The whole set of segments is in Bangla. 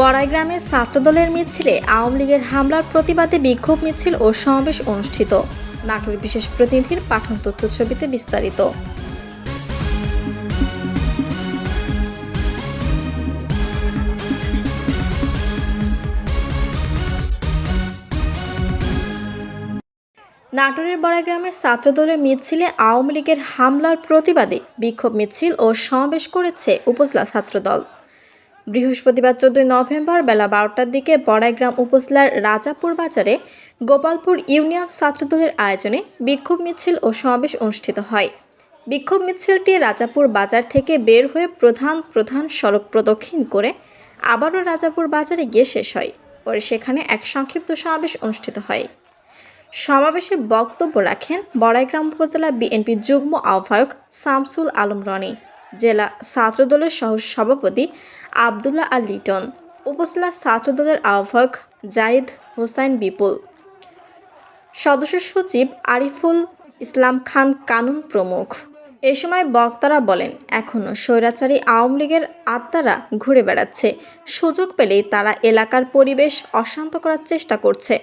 বড়াইগ্রামে ছাত্রদলের মিছিলে আওয়ামী লীগের হামলার প্রতিবাদে বিক্ষোভ মিছিল ও সমাবেশ অনুষ্ঠিত। নাটোর বিশেষ প্রতিনিধির পাঠন তথ্য ছবিতে বিস্তারিত। নাটোরের বড়াইগ্রামে ছাত্রদলের মিছিলে আওয়ামী লীগের হামলার প্রতিবাদে বিক্ষোভ মিছিল ও সমাবেশ করেছে উপজেলা ছাত্রদল। বৃহস্পতিবার চোদ্দই নভেম্বর বেলা বারোটার দিকে বড়াইগ্রাম উপজেলার রাজাপুর বাজারে গোপালপুর ইউনিয়ন ছাত্রদলের আয়োজনে বিক্ষোভ মিছিল ও সমাবেশ অনুষ্ঠিত হয়। বিক্ষোভ মিছিলটি রাজাপুর বাজার থেকে বের হয়ে প্রধান প্রধান সড়ক প্রদক্ষিণ করে আবারও রাজাপুর বাজারে গিয়ে শেষ হয়। পরে সেখানে এক সংক্ষিপ্ত সমাবেশ অনুষ্ঠিত হয়। সমাবেশে বক্তব্য রাখেন বড়াইগ্রাম উপজেলা বিএনপি যুগ্ম আহ্বায়ক শামসুল আলম রনি। জেলা ছাত্রদলের সহ সভাপতি আবদুল্লাহ আল লিটন, উপজেলা ছাত্রদলের আহ্বায়ক জাহিদ হোসাইন বিপুল। সদস্য সচিব আরিফুল ইসলাম খান কানুন প্রমুখ। এ সময় বক্তারা বলেন এখনও স্বৈরাচারী আওয়ামী লীগের আত্মারা ঘুরে বেড়াচ্ছে। সুযোগ পেলেই তারা এলাকার পরিবেশ অশান্ত করার চেষ্টা করছে।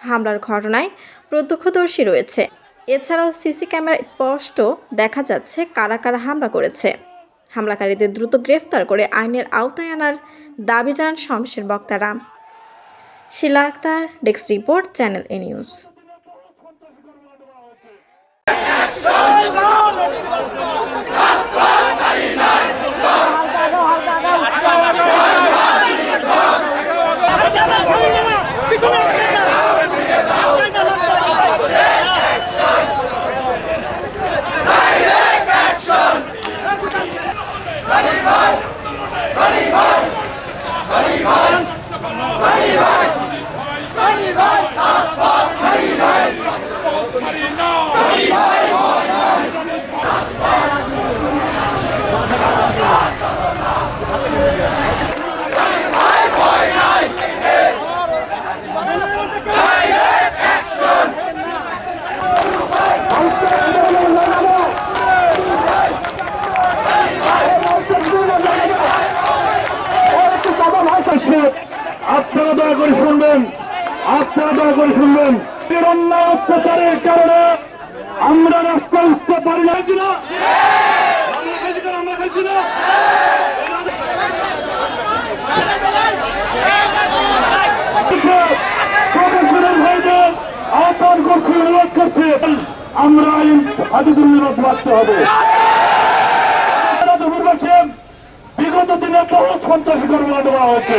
হামলার ঘটনায় প্রত্যক্ষদর্শী রয়েছে। এছাড়াও সিসি ক্যামেরা স্পষ্ট দেখা যাচ্ছে কারা কারা হামলা করেছে। হামলাকারীদের দ্রুত গ্রেফতার করে আইনের আওতায় আনার দাবি জানান শমসের বক্তারা। Shila Akhtar, desk report, channel A news. আসছে আপনারা দয়া করে শুনবেন আপনারা দয়া করে শুনবেন। অন্যায় অত্যাচারের কারণে আমরা রাস্তা উঠতে পারি না। আমরা খাইছি না, আহ্বান করছি অনুরোধ করছি আমরা আইন হাদিদুল্লাহ রাখতে হবে। বিগত দিনে বহু সন্ত্রাসী কর্মকাণ্ড করা হয়েছে।